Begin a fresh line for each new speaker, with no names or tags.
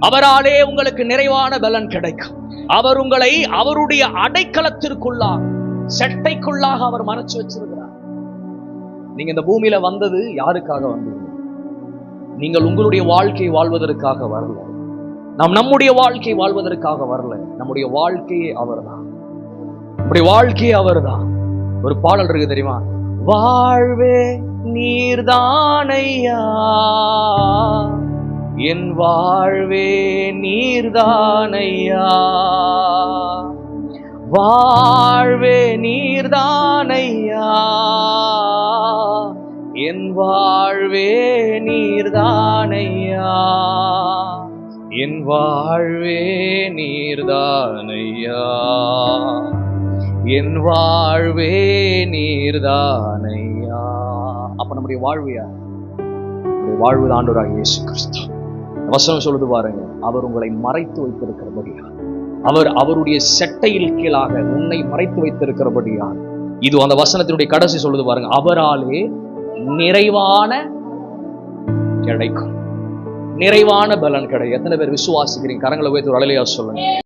அவராலே உங்களுக்கு நிறைவான பலன் கிடைக்கும். அவர் உங்களை அவருடைய அடைக்கலத்திற்குள்ளாக செட்டைக்குள்ளாக அவர் மறைச்சு வச்சிருக்கிறார். நீங்க இந்த பூமியில வந்தது யாருக்காக வந்தது? நீங்கள் உங்களுடைய வாழ்க்கை வாழ்வதற்காக வரல. நாம் நம்முடைய வாழ்க்கை வாழ்வதற்காக வரல. நம்முடைய வாழ்க்கையே அவர்தான். நம்முடைய வாழ்க்கையே அவர்தான். ஒரு பாடல் இருக்கு தெரியுமா? வாழ்வே நீர்தானையா? என் வாழ்வே நீர்தானையா? வாழ்வே நீர்தானையா? என் வாழ்வே நீர்தானையா? என் வாழ்வே நீர்தானையா? என் வாழ்வே நீர்தானையா? அப்ப நம்முடைய வாழ்வையா வாழ்வு ஆண்டவராக இயேசு கிறிஸ்து. வசனம் சொல்லுது பாருங்க. அவர் உங்களை மறைத்து வைத்திருக்கிறபடியா அவர் அவருடைய செட்டையில் கீழாக உன்னை மறைத்து வைத்திருக்கிறபடியா இது அந்த வசனத்தினுடைய கடைசி சொல்லுது பாருங்க. அவராலே நிறைவான கிடைக்கும். நிறைவான பலன் கிடைக்கும். எத்தனை பேர் விசுவாசிக்கிறீங்க? கரங்களை உயர்த்தி ஒரு சொல்லுங்க.